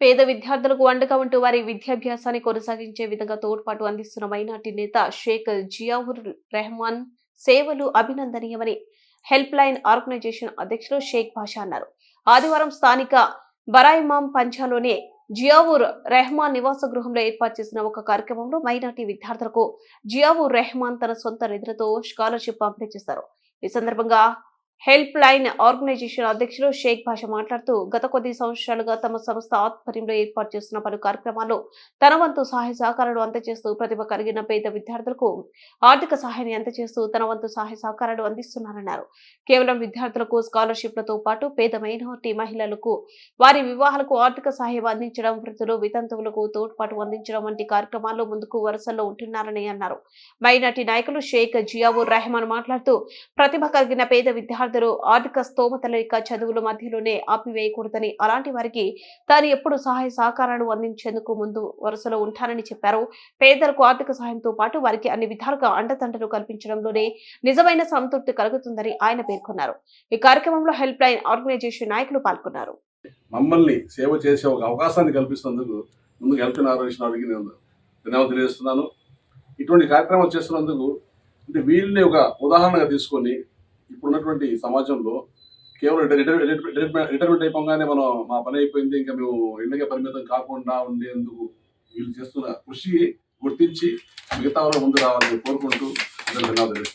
పేద విద్యార్థులకు అండగా ఉంటూ వారి విద్యాభ్యాసాన్ని కొనసాగించే విధంగా తోడ్పాటు అందిస్తున్న మైనార్టీ నేత షేక్ జియావుర్ రెహమాన్ సేవలు అభినందనీయమని హెల్ప్ లైన్ ఆర్గనైజేషన్ అధ్యక్షులు షేక్ భాషా అన్నారు. ఆదివారం స్థానిక బరాయిమాం పంచాలోని జియావుర్ రెహమాన్ నివాస గృహంలో ఏర్పాటు చేసిన ఒక కార్యక్రమంలో మైనార్టీ విద్యార్థులకు జియావుర్ రెహమాన్ తన సొంత నిధులతో స్కాలర్షిప్ పంపిణీ చేశారు. ఈ సందర్భంగా హెల్ప్ లైన్ ఆర్గనైజేషన్ అధ్యక్షులు షేక్ భాష మాట్లాడుతూ గత కొద్ది సంవత్సరాలుగా తమ సంస్థ ఆధ్వర్యంలో ఏర్పాటు చేస్తున్న పలు కార్యక్రమాల్లో తన వంతు సహాయ సహకారాలు అందజేస్తూ ప్రతిభ కలిగిన పేద విద్యార్థులకు ఆర్థిక సహాయాన్ని అందజేస్తూ తన వంతు సహాయ సహకారాలు అందిస్తున్నారన్నారు. కేవలం విద్యార్థులకు స్కాలర్షిప్లతో పాటు పేద మైనార్టీ మహిళలకు వారి వివాహాలకు ఆర్థిక సహాయం అందించడం వృద్ధులు వితంతువులకు తోడ్పాటు అందించడం వంటి కార్యక్రమాల్లో ముందుకు వరుసల్లో ఉంటున్నారని అన్నారు. మైనార్టీ నాయకులు షేక్ జియావుర్ రెహమాన్ మాట్లాడుతూ ప్రతిభ కలిగిన పేద విద్యార్థులు విద్యార్థులు ఆర్థిక స్తోమత లేక చదువుల మధ్యలోనే ఆపివేయకూడదని అలాంటి వారికి తాను ఎప్పుడు సహాయ సహకారాలు అందించేందుకు ముందు వరుసలో ఉంటానని చెప్పారు. పేదలకు ఆర్థిక సహాయంతో పాటు వారికి అన్ని విధాలుగా అండదండలు కల్పించడంలోనే నిజమైన సంతృప్తి కలుగుతుందని ఆయన పేర్కొన్నారు. ఈ కార్యక్రమంలో హెల్ప్ లైన్ ఆర్గనైజేషన్ నాయకులు పాల్గొన్నారు. మమ్మల్ని సేవ చేసే ఒక అవకాశాన్ని కల్పిస్తున్నందుకు ముందుకు హెల్ప్ ఆర్గనైజేషన్ అడిగి నేను ధన్యవాదాలు తెలియజేస్తున్నాను. ఇటువంటి కార్యక్రమాలు చేస్తున్నందుకు అంటే వీళ్ళని ఒక ఉదాహరణగా తీసుకొని ఇప్పుడున్నటువంటి సమాజంలో కేవలం రిటైర్మెంట్ అయిపోగానే మనం మా పని అయిపోయింది ఇంకా మేము ఇండికే పరిమితం కాకుండా ఉండేందుకు వీళ్ళు చేస్తున్న కృషి గుర్తించి మిగతా వాళ్ళు ముందు రావాలని కోరుకుంటూ అందరికీ ధన్యవాదాలు